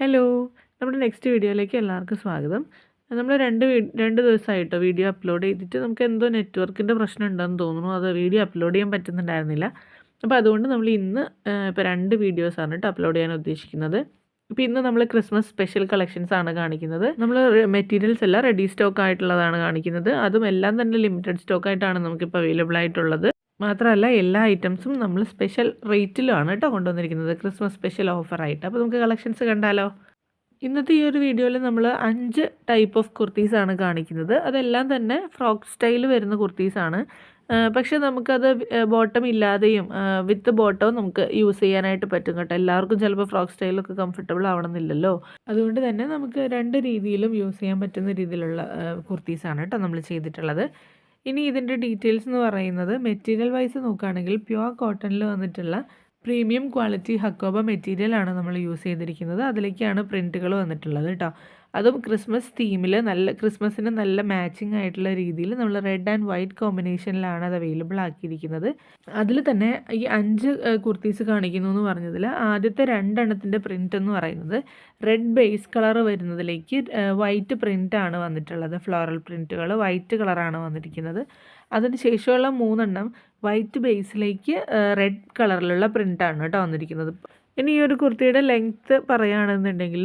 Hello നമ്മുടെ next വീഡിയോയിലേക്ക് എല്ലാവർക്കും സ്വാഗതം. നമ്മൾ രണ്ട് രണ്ട് ദിവസമായിട്ടോ വീഡിയോ അപ്ലോഡ് ചെയ്തിട്ട് നമുക്ക് എന്തോ നെറ്റ്വർക്കിന്റെ പ്രശ്നം ഉണ്ടെന്ന് തോന്നുന്നു. അത് വീഡിയോ അപ്ലോഡ് ചെയ്യാൻ പറ്റുന്നുണ്ടായിരുന്നില്ല. അപ്പോൾ അതുകൊണ്ട് നമ്മൾ ഇന്ന് ഇപ്പോൾ രണ്ട് വീഡിയോസാണ് കേട്ടോ അപ്ലോഡ് ചെയ്യാൻ ഉദ്ദേശിക്കുന്നത്. ഇപ്പോൾ ഇന്ന് നമ്മൾ ക്രിസ്മസ് സ്പെഷ്യൽ കളക്ഷൻസ് ആണ് കാണിക്കുന്നത്. നമ്മൾ മെറ്റീരിയൽസ് എല്ലാം റെഡി സ്റ്റോക്ക് ആയിട്ടുള്ളതാണ് കാണിക്കുന്നത്. അതും എല്ലാം തന്നെ ലിമിറ്റഡ് സ്റ്റോക്ക് ആയിട്ടാണ് നമുക്കിപ്പോൾ അവൈലബിൾ ആയിട്ടുള്ളത്. മാത്രമല്ല എല്ലാ ഐറ്റംസും നമ്മൾ സ്പെഷ്യൽ റേറ്റിലുമാണ് കേട്ടോ കൊണ്ടുവന്നിരിക്കുന്നത്. ക്രിസ്മസ് സ്പെഷ്യൽ ഓഫറായിട്ട്. അപ്പോൾ നമുക്ക് കളക്ഷൻസ് കണ്ടാലോ? ഇന്നത്തെ ഈ ഒരു വീഡിയോയിൽ നമ്മൾ അഞ്ച് ടൈപ്പ് ഓഫ് കുർത്തീസാണ് കാണിക്കുന്നത്. അതെല്ലാം തന്നെ ഫ്രോക്ക് സ്റ്റൈൽ വരുന്ന കുർത്തീസാണ് പക്ഷേ നമുക്കത് ബോട്ടം ഇല്ലാതെയും വിത്ത് ബോട്ടവും നമുക്ക് യൂസ് ചെയ്യാനായിട്ട് പറ്റും കേട്ടോ. എല്ലാവർക്കും ചിലപ്പോൾ ഫ്രോക്ക് സ്റ്റൈലൊക്കെ കംഫർട്ടബിൾ ആവണമെന്നില്ലല്ലോ. അതുകൊണ്ട് തന്നെ നമുക്ക് രണ്ട് രീതിയിലും യൂസ് ചെയ്യാൻ പറ്റുന്ന രീതിയിലുള്ള കുർത്തീസാണ് കേട്ടോ നമ്മൾ ചെയ്തിട്ടുള്ളത്. ഇനി ഇതിന്റെ ഡീറ്റെയിൽസ് എന്ന് പറയുന്നത് മെറ്റീരിയൽ വൈസ് നോക്കുകയാണെങ്കിൽ പ്യുവർ കോട്ടണിൽ വന്നിട്ടുള്ള പ്രീമിയം ക്വാളിറ്റി ഹക്കോബ മെറ്റീരിയലാണ് നമ്മൾ യൂസ് ചെയ്തിരിക്കുന്നത്. അതിലേക്കാണ് പ്രിന്റുകൾ വന്നിട്ടുള്ളത് കേട്ടോ അതും ക്രിസ്മസ് തീമിൽ നല്ല ക്രിസ്മസിന് നല്ല മാച്ചിങ് ആയിട്ടുള്ള രീതിയിൽ നമ്മൾ റെഡ് ആൻഡ് വൈറ്റ് കോമ്പിനേഷനിലാണ് അത് അവൈലബിൾ ആക്കിയിരിക്കുന്നത്. അതിൽ തന്നെ ഈ അഞ്ച് കുർത്തീസ് കാണിക്കുന്നു എന്ന് പറഞ്ഞതിൽ ആദ്യത്തെ രണ്ടെണ്ണത്തിന്റെ പ്രിന്റ് എന്ന് പറയുന്നത് റെഡ് ബേസ് കളർ വരുന്നതിലേക്ക് വൈറ്റ് പ്രിന്റാണ് വന്നിട്ടുള്ളത്. ഫ്ലോറൽ പ്രിന്റുകൾ വൈറ്റ് കളറാണ് വന്നിരിക്കുന്നത്. അതിന് ശേഷമുള്ള മൂന്നെണ്ണം വൈറ്റ് ബേസിലേക്ക് റെഡ് കളറിലുള്ള പ്രിന്റാണ് കേട്ടോ വന്നിരിക്കുന്നത്. ഇനി ഈ ഒരു കുർത്തിയുടെ ലെങ്ത്ത് പറയുകയാണെന്നുണ്ടെങ്കിൽ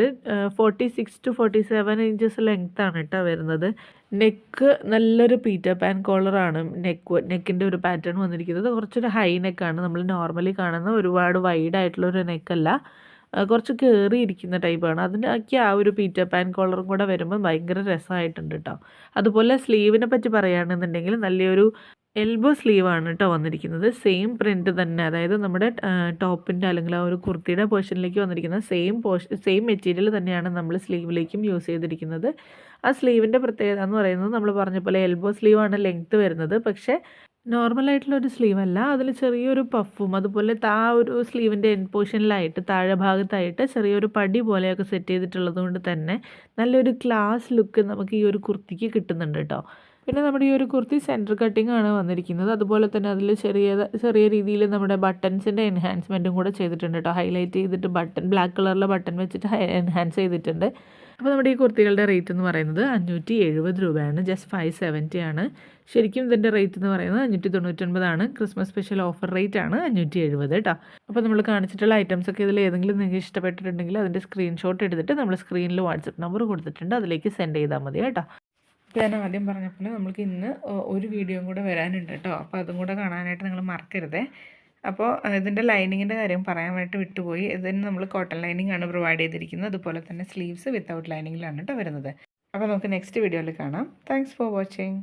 forty six to forty seven inches ലെങ്ത്താണ് കേട്ടോ വരുന്നത്. നെക്ക് നല്ലൊരു പീറ്റർ പാൻ കോളറാണ് നെക്ക് നെക്കിന്റെ ഒരു പാറ്റേൺ വന്നിരിക്കുന്നത്. കുറച്ചൊരു ഹൈ നെക്കാണ് നമ്മൾ നോർമലി കാണുന്ന ഒരുപാട് വൈഡ് ആയിട്ടുള്ള ഒരു നെക്കല്ല കുറച്ച് കയറിയിരിക്കുന്ന ടൈപ്പാണ് അതിനൊക്കെ ആ ഒരു പീറ്റർ പാൻ കോളറും കൂടെ വരുമ്പോൾ ഭയങ്കര രസമായിട്ടുണ്ട് കേട്ടോ അതുപോലെ സ്ലീവിനെ പറ്റി പറയുകയാണെന്നുണ്ടെങ്കിൽ നല്ലൊരു എൽബോ സ്ലീവാണ് കേട്ടോ വന്നിരിക്കുന്നത്. സെയിം പ്രിന്റ് തന്നെ. അതായത് നമ്മുടെ ടോപ്പിന്റെ അല്ലെങ്കിൽ ആ ഒരു കുർത്തിയുടെ പോർഷനിലേക്ക് വന്നിരിക്കുന്ന സെയിം പോർഷൻ സെയിം മെറ്റീരിയൽ തന്നെയാണ് നമ്മൾ സ്ലീവിലേക്കും യൂസ് ചെയ്തിരിക്കുന്നത്. ആ സ്ലീവിന്റെ പ്രത്യേകത എന്ന് പറയുന്നത് നമ്മൾ പറഞ്ഞ പോലെ എൽബോ സ്ലീവാണ് ലെങ്ത്ത് വരുന്നത്. പക്ഷേ നോർമലായിട്ടുള്ള ഒരു സ്ലീവ് അല്ല അതിൽ ചെറിയൊരു പഫും അതുപോലെ താ ഒരു സ്ലീവിന്റെ എൻ പോർഷനിലായിട്ട് താഴെ ഭാഗത്തായിട്ട് ചെറിയൊരു പടി പോലെയൊക്കെ സെറ്റ് ചെയ്തിട്ടുള്ളത് കൊണ്ട് തന്നെ നല്ലൊരു ക്ലാസ് ലുക്ക് നമുക്ക് ഈ ഒരു കുർത്തിക്ക് കിട്ടുന്നുണ്ട് കേട്ടോ പിന്നെ നമ്മുടെ ഈ ഒരു കുർത്തി സെന്റർ കട്ടിംഗ് ആണ് വന്നിരിക്കുന്നത്. അതുപോലെ തന്നെ അതിൽ ചെറിയ ചെറിയ രീതിയിൽ നമ്മുടെ ബട്ടൺസിന്റെ എൻഹാൻസ്മെന്റും കൂടെ ചെയ്തിട്ടുണ്ട് കേട്ടോ ഹൈലൈറ്റ് ചെയ്തിട്ട് ബട്ടൺ ബ്ലാക്ക് കളറിലെ ബട്ടൺ വെച്ചിട്ട് എൻഹാൻസ് ചെയ്തിട്ടുണ്ട്. അപ്പോൾ നമ്മുടെ ഈ കുർത്തികളുടെ റേറ്റ് എന്ന് പറയുന്നത് അഞ്ഞൂറ്റി എഴുപത് രൂപയാണ്. ജസ്റ്റ് ഫൈവ് സെവന്റി ആണ്. ശരിക്കും ഇതിന്റെ റേറ്റ് എന്ന് പറയുന്നത് അഞ്ഞൂറ്റി തൊണ്ണൂറ്റൊൻപതാണ് ക്രിസ്മസ് സ്പെഷ്യൽ ഓഫർ റേറ്റ് ആണ് അഞ്ഞൂറ്റി എഴുപത് കേട്ടോ അപ്പോൾ നമ്മൾ കാണിച്ചിട്ടുള്ള ഐറ്റംസ് ഒക്കെ ഇതിൽ ഏതെങ്കിലും നിങ്ങൾക്ക് ഇഷ്ടപ്പെട്ടിട്ടുണ്ടെങ്കിൽ അതിന്റെ സ്ക്രീൻഷോട്ട് എടുത്തിട്ട് നമ്മൾ സ്ക്രീനിൽ വാട്സപ്പ് നമ്പർ കൊടുത്തിട്ടുണ്ട്. അതിലേക്ക് സെൻഡ് ചെയ്താൽ മതി കേട്ടോ. ഞാൻ ആദ്യം പറഞ്ഞ പോലെ നമുക്ക് ഇന്ന് ഒരു വീഡിയോയും കൂടെ വരാനുണ്ട് കേട്ടോ അപ്പോൾ അതും കൂടെ കാണാനായിട്ട് നിങ്ങൾ മറക്കരുതേ. അപ്പോൾ ഇതിന്റെ ലൈനിങ്ങിന്റെ കാര്യം പറയാൻ വേണ്ടി വിട്ടുപോയി. ഇതിന് നമ്മൾ കോട്ടൺ ലൈനിങ് ആണ് പ്രൊവൈഡ് ചെയ്തിരിക്കുന്നത്. അതുപോലെ തന്നെ സ്ലീവ്സ് വിത്തൗട്ട് ലൈനിങ്ങിലാണ് കേട്ടോ വരുന്നത്. അപ്പോൾ നമുക്ക് നെക്സ്റ്റ് വീഡിയോയിൽ കാണാം. Thanks for watching